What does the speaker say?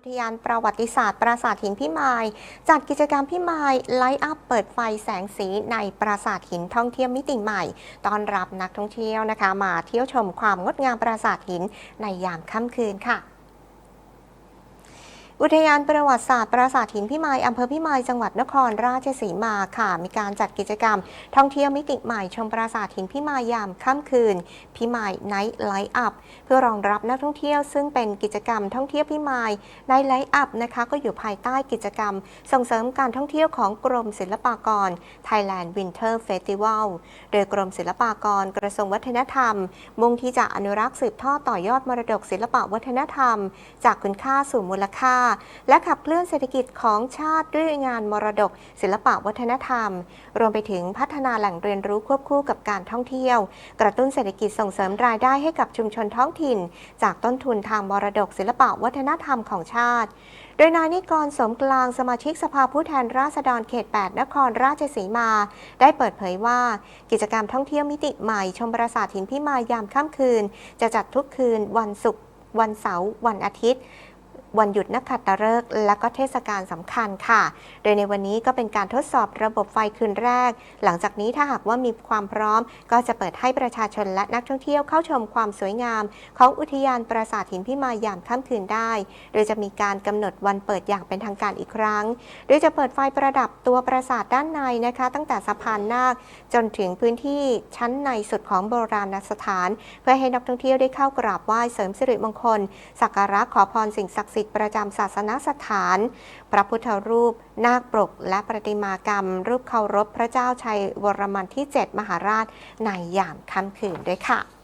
อุทยานประวัติศาสตร์ปราสาทหินพิมาย จัดกิจกรรมพิมายไลท์อัพเปิดไฟแสงสีในปราสาทหินท่องเที่ยวมิติใหม่ต้อนรับนักท่องเที่ยวนะคะ มาเที่ยวชมความงดงามปราสาทหินในยามค่ำคืนค่ะ อุทยานประวัติศาสตร์ปราสาทหินพิมายอำเภอพิมายจังหวัดนครราชสีมาค่ะ มีการจัดกิจกรรม ท่องเที่ยวมิติใหม่ชมปราสาทหินพิมายยามค่ำคืน พิมายไนท์ไลท์อัพเพื่อรองรับนักท่องเที่ยวซึ่งเป็นกิจกรรมท่องเที่ยวพิมายไนท์ไลท์อัพนะคะก็อยู่ภายใต้กิจกรรม ส่งเสริมการท่องเที่ยวของกรมศิลปากร Thailand Winter Festival โดยกรมศิลปากรกระทรวงวัฒนธรรม มุ่งที่จะอนุรักษ์สืบทอดต่อยอดมรดกศิลปวัฒนธรรม จากคุณค่าสู่มูลค่าและขับเคลื่อนเศรษฐกิจของชาติด้วยงานมรดก ศิลปวัฒนธรรม รวมไปถึงพัฒนาแหล่งเรียนรู้ควบคู่กับการท่องเที่ยว กระตุ้นเศรษฐกิจส่งเสริมรายได้ให้กับชุมชนท้องถิ่น จากต้นทุนทางมรดก ศิลปวัฒนธรรมของชาติ โดยนายนิกรสมกลางสมาชิกสภาผู้แทนราษฎรเขต 8 นครราชสีมา ได้เปิดเผยว่า กิจกรรมท่องเที่ยวมิติใหม่ชมปราสาทหินพิมายยามค่ำคืน จะจัดทุกคืนวันศุกร์วันเสาร์วันอาทิตย์ วันหยุดนักขัตฤกษ์และก็เทศกาลสำคัญค่ะ โดยในวันนี้ก็เป็นการทดสอบระบบไฟคืนแรก หลังจากนี้ถ้าหากว่ามีความพร้อม ก็จะเปิดให้ประชาชนและนักท่องเที่ยวเข้าชมความสวยงาม ของอุทยานปราสาทหินพิมายยามค่ำคืนได้ โดยจะมีการกำหนดวันเปิดอย่างเป็นทางการอีกครั้ง โดยจะเปิดไฟประดับตัวปราสาทด้านในนะคะ ตั้งแต่สะพานนาคจนถึงพื้นที่ชั้นในสุดของโบราณสถาน เพื่อให้นักท่องเที่ยวได้เข้ากราบไหว้เสริมสิริมงคลสักการะขอพรสิ่งศักดิ์สิทธิ์ประจำศาสนสถาน พระพุทธรูป นาคปรก และประติมากรรม รูปเคารพพระเจ้าชัยวรมันที่ 7 มหาราชในยามค่ำคืนด้วยค่ะ